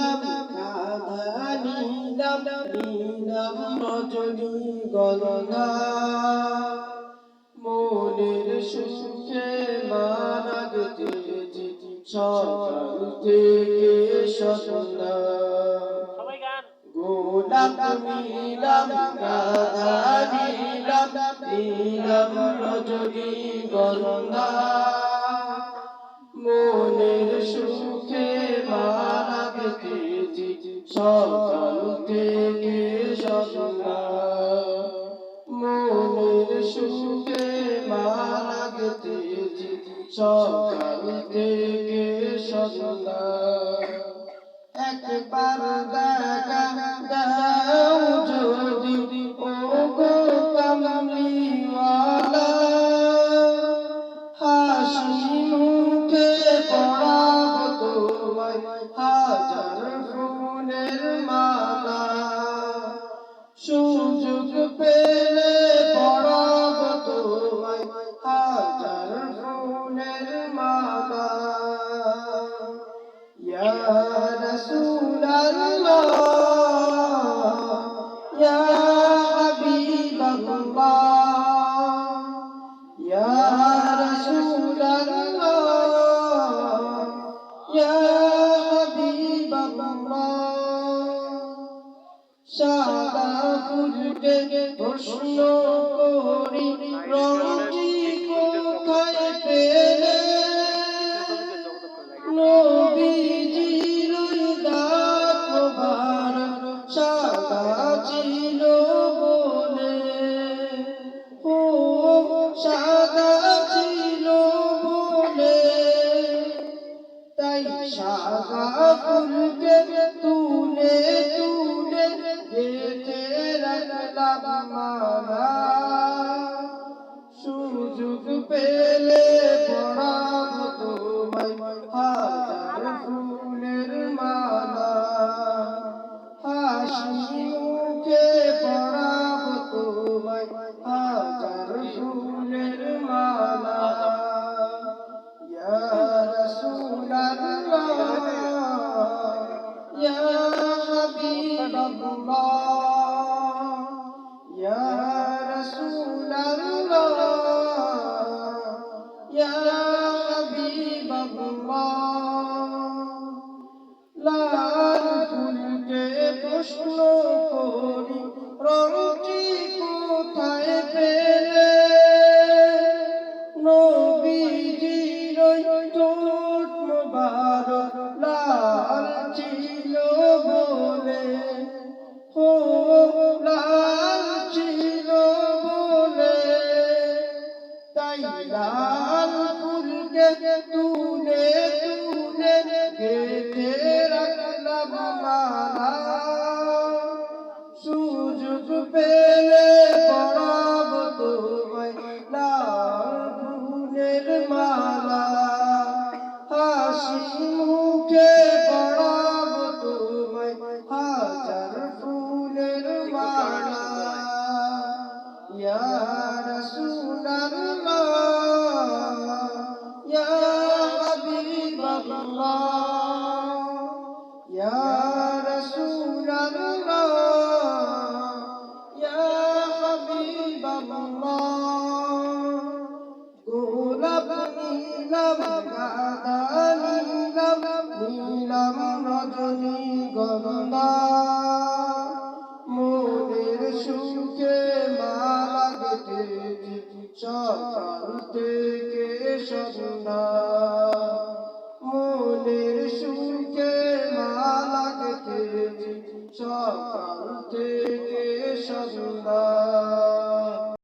নীলাম রাধা নীলাম নীলাম রজনী গঙ্গা। মনের সুখে মারা গেছে সকাল থেকে সন্ধ্যা। গোলাপ নীলাম রাধা নীলাম নীলাম রজনী গঙ্গা। মনের সুখে সকাল থেকে সন্ধ্যা। মনের সুখে মারা গেছি সকাল থেকে সন্ধ্যা। একবার দেখা দাও সুযোগ পেলে পড়াব তোমায় হাজার ফুলের মালা। ইয়া রাসূলাল্লাহ, ইয়া হাবিবাল্লাহ, ইয়া রাসূলাল্লাহ, ইয়া হাবিবাল্লাহ। উঠে প্রশ্ন করি, রঙটি কোথায় পেলে? নবীজির দাবার সাদা ছিল বলে। ও, সাদা বলে। তাই সাদা ফুলকে তুলে মালা সুযোগ পেলে ফুলের মালা। হাসি পড়াবো তোমায় হাজার ফুলের মালা। ইয়া রাসূলাল্লাহ ইয়া প্রশ্ন করি রঙটি কোথায় পেলে? নবীজির ঠোঁট মোবারক লাল ছিল বলে। ও লাল ছিল বলে। তাই লাল তুলে তুলে গঙ্গা মনের সুখে মালা গেতেছি সকাল